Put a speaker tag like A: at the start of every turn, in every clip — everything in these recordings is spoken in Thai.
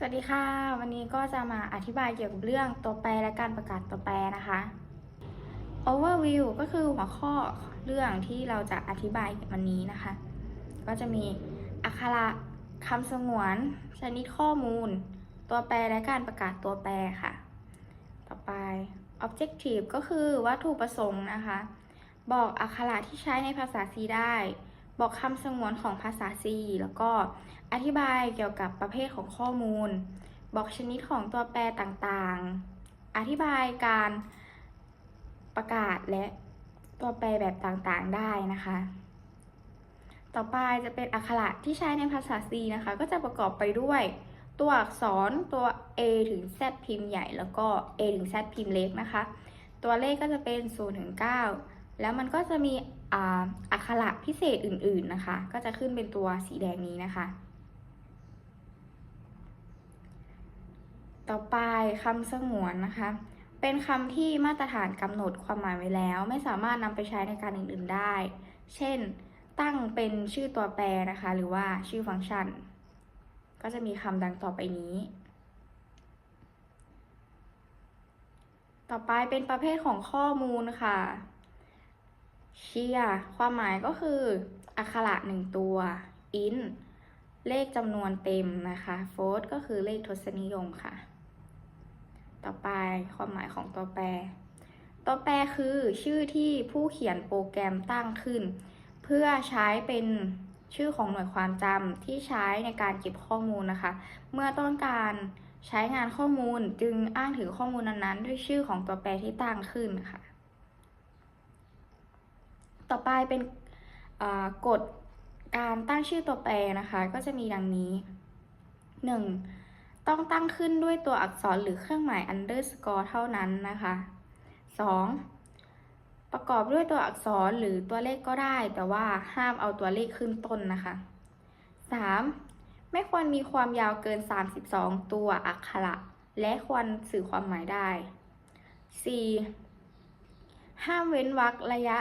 A: สวัสดีค่ะ วันนี้ก็จะมาอธิบายเกี่ยวกับเรื่องตัวแปรและการประกาศตัวแปรนะคะ overview ก็คือหัวข้อเรื่องที่เราจะอธิบายวันนี้นะคะ ก็จะมีอักขระคำสงวน ชนิดข้อมูล ตัวแปรและการประกาศตัวแปรค่ะ ต่อไป objective ก็คือวัตถุประสงค์นะคะ บอกอักขระที่ใช้ในภาษา C ได้ บอกคำสงวนของภาษา C แล้วก็อธิบายเกี่ยวกับประเภทของข้อมูล บอกชนิดของตัวแปรต่างๆ อธิบายการประกาศและตัวแปรแบบต่างๆได้นะคะ ต่อไปจะเป็นอักขระที่ใช้ในภาษา C นะคะ ก็จะประกอบไปด้วยตัวอักษรตัว A ถึง Z พิมพ์ใหญ่ แล้วก็ A ถึง Z พิมพ์เล็กนะคะ ตัวเลขก็จะเป็น0ถึง9 แล้วมันก็จะมีอักขระพิเศษอื่นๆนะคะ ก็จะขึ้นเป็นตัวสีแดงนี้นะคะ ต่อไปคำสงวนนะคะ เป็นคำที่มาตรฐานกำหนดความหมายไว้แล้ว ไม่สามารถนำไปใช้ในการอื่นๆได้ เช่น ตั้งเป็นชื่อตัวแปรนะคะ หรือว่าชื่อฟังก์ชัน ก็จะมีคำดังต่อไปนี้ต่อไปเป็นประเภทของข้อมูลค่ะ เชียความหมายก็คืออักขระหนึ่งตัว อิน เลขจำนวนเต็มนะคะโฟร์ก็คือเลขทศนิยมค่ะ ต่อไปความหมายของตัวแปร ตัวแปรคือชื่อที่ผู้เขียนโปรแกรมตั้งขึ้น เพื่อใช้เป็นชื่อของหน่วยความจำที่ใช้ในการเก็บข้อมูลนะคะ เมื่อต้องการใช้งานข้อมูลจึงอ้างถึงข้อมูลนั้นๆ ด้วยชื่อของตัวแปรที่ตั้งขึ้นค่ะ ต่อไปเป็นกฎการตั้งชื่อตัวแปรนะคะ ก็จะมีดังนี้ 1. ต้องตั้งขึ้นด้วยตัวอักษรหรือเครื่องหมาย underscore เท่านั้นนะคะ 2. ประกอบด้วยตัวอักษรหรือตัวเลขก็ได้ แต่ว่าห้ามเอาตัวเลขขึ้นต้นนะคะ 3. ไม่ควรมีความยาวเกิน 32 ตัวอักขระ และควรสื่อความหมายได้ 4. ห้ามเว้นวรรคระยะ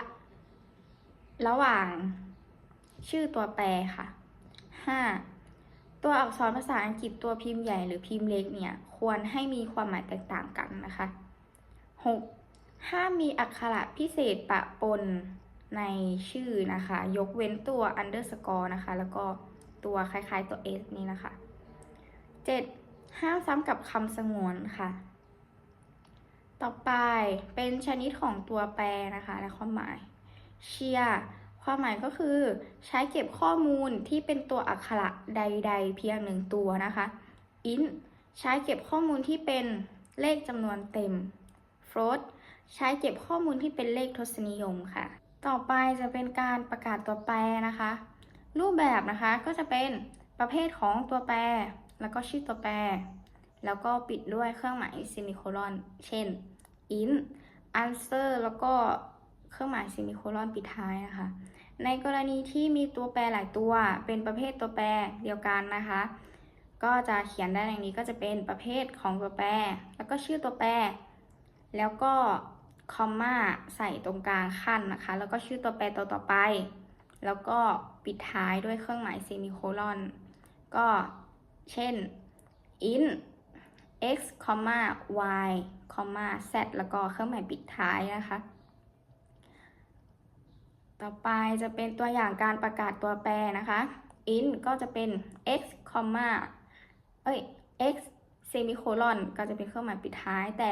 A: ระหว่าง ชื่อตัวแปรค่ะ 5. ตัวอักษรภาษาอังกฤษตัวพิมพ์ใหญ่หรือพิมพ์เล็กเนี่ย ควรให้มีความหมายแตกต่างกันนะคะ 6. ห้ามมีอักขระพิเศษปะปนในชื่อนะคะ ยกเว้นตัว underscore นะคะ แล้วก็ตัวคล้ายๆตัว s นี่นะคะ 7. ห้ามซ้ำกับคำสงวนค่ะ ต่อไปเป็นชนิดของตัวแปรนะคะ และความหมาย เชียร์ความหมายก็คือใช้เก็บข้อมูลที่เป็นตัวอักขระใด ๆ เพียงหนึ่งตัวนะคะ int ใช้เก็บข้อมูลที่เป็นเลขจำนวนเต็ม float ใช้เก็บข้อมูลที่เป็นเลขทศนิยมค่ะ ต่อไปจะเป็นการประกาศตัวแปรนะคะ รูปแบบนะคะก็จะเป็นประเภทของตัวแปร แล้วก็ชื่อตัวแปร แล้วก็ปิดด้วยเครื่องหมายเซมิโคลอน เช่น int answer แล้วก็ เครื่องหมายเซมิโคลอนปิดท้ายนะคะ ในกรณีที่มีตัวแปรหลายตัว เป็นประเภทตัวแปรเดียวกันนะคะ ก็จะเขียนได้อย่างนี้ก็จะเป็นประเภทของตัวแปร แล้วก็ชื่อตัวแปร แล้วก็คอมมาใส่ตรงกลางขั้นนะคะ แล้วก็ชื่อตัวแปรตัวต่อไป แล้วก็ปิดท้ายด้วยเครื่องหมายเซมิโคลอน ก็เช่น int x y z แล้วก็เครื่องหมายปิดท้ายนะคะ ต่อไปจะเป็นตัวอย่างการประกาศตัวแปรนะคะ int ก็จะเป็น x เอ้ย x เซมิโคลอนก็จะเป็นเครื่องหมายปิดท้าย แต่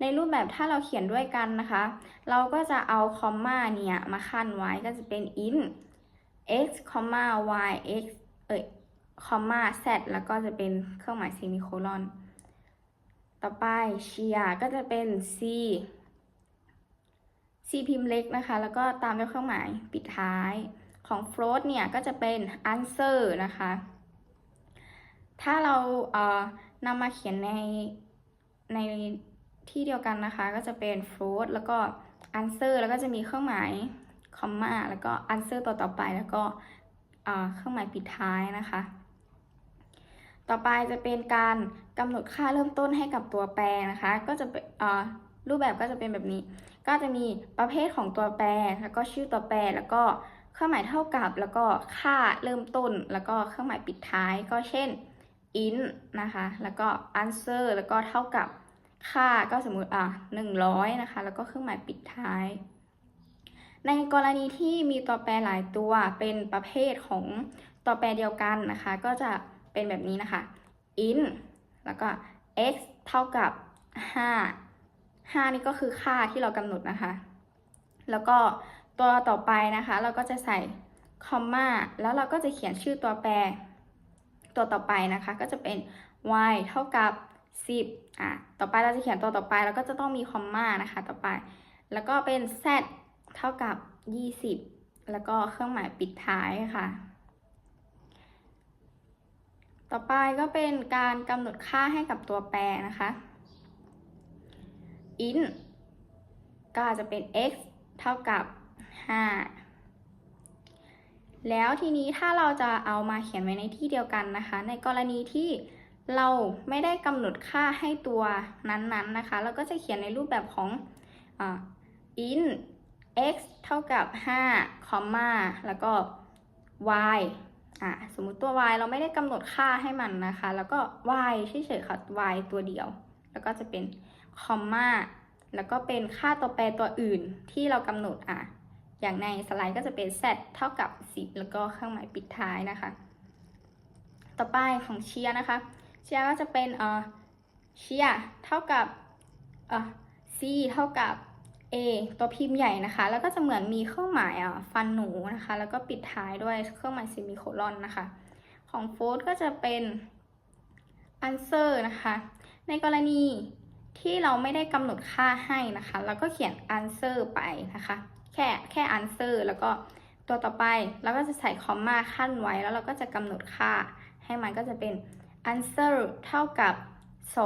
A: ในรูปแบบถ้าเราเขียนด้วยกันนะคะ เราก็จะเอาคอมมาเนี่ยมาขั้นไว้ก็จะเป็น int x y x เอ้ยคอมมา z แล้วก็จะเป็นเครื่องหมายเซมิโคลอน ต่อไปเชียก็จะเป็น c c พิมพ์เล็กนะคะ แล้วก็ตามด้วยเครื่องหมายปิดท้ายของ float เนี่ยก็จะเป็น answer นะคะ ถ้าเราเอ่อนำมาเขียนในในที่เดียวกันนะคะ ก็จะเป็น float แล้วก็ answer แล้วก็จะมีเครื่องหมาย comma แล้วก็ answer ต่อต่อไปแล้วก็เอ่อเครื่องหมายปิดท้ายนะคะ ต่อไปจะเป็นการกำหนดค่าเริ่มต้นให้กับตัวแปรนะคะ ก็จะเอ่อรูปแบบก็จะเป็นแบบนี้ ก็จะมีประเภทของตัวแปร แล้วก็ชื่อตัวแปร แล้วก็เครื่องหมายเท่ากับ แล้วก็ค่าเริ่มต้น แล้วก็เครื่องหมายปิดท้าย ก็เช่น int นะคะ แล้วก็ answer แล้วก็เท่ากับค่าก็สมมุติอะ100 นะคะ แล้วก็เครื่องหมายปิดท้าย ในกรณีที่มีตัวแปรหลายตัวเป็นประเภทของตัวแปรเดียวกันนะคะ ก็จะเป็นแบบนี้นะคะ int แล้วก็ x เท่ากับ 5 5 นี่ก็คือค่าที่เรากำหนดนะคะ แล้วก็ตัวต่อไปนะคะ เราก็จะใส่คอมมาแล้วเราก็จะเขียนชื่อตัวแปร ตัวต่อไปนะคะ ก็จะเป็น y เท่ากับ 10อะต่อไปเราจะเขียนตัวต่อไปแล้วก็จะต้องมีคอมมานะคะ ต่อไป แล้วก็เป็น z เท่ากับ 20 แล้วก็เครื่องหมายปิดท้ายค่ะ ต่อไปก็เป็นการกำหนดค่าให้กับตัวแปรนะคะ int ก็จะเป็น x เท่ากับ 5 แล้วทีนี้ถ้าเราจะเอามาเขียนไว้ในที่เดียวกันนะคะ ในกรณีที่เราไม่ได้กำหนดค่าให้ตัวนั้นๆนะคะ เราก็จะเขียนในรูปแบบของอ int x เท่ากับ5คอมมาแล้วก็ y อะสมมุติตัว y เราไม่ได้กำหนดค่าให้มันนะคะ แล้วก็ y เฉยๆค่ะ y ตัวเดียว แล้วก็จะเป็น คอมมาแล้วก็เป็นค่าตัวแปรตัวอื่นที่เรากำหนดอะ อย่างในสไลด์ก็จะเป็น z เท่ากับ 10 แล้วก็เครื่องหมายปิดท้ายนะคะ ต่อไปของเชียนะคะ เชียก็จะเป็นเอ่อเชียเท่ากับเอ่อ c เท่ากับ a ตัวพิมพ์ใหญ่นะคะ แล้วก็จะเหมือนมีเครื่องหมายอะฟันหนูนะคะ แล้วก็ปิดท้ายด้วยเครื่องหมายเซมิโคลอนนะคะ ของโฟร์ก็จะเป็น answer นะคะ ในกรณี ที่เราไม่ได้กำหนดค่าให้นะคะ แล้วก็เขียน answer ไปนะคะ แค่แค่ answer แล้วก็ตัวต่อไปเราก็จะใส่คอมมาขั้นไว้แล้วเราก็จะกำหนดค่า ให้มันก็จะเป็น answer เท่ากับ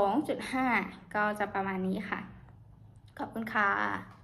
A: 2.5 ก็จะประมาณนี้ค่ะ ขอบคุณค่ะ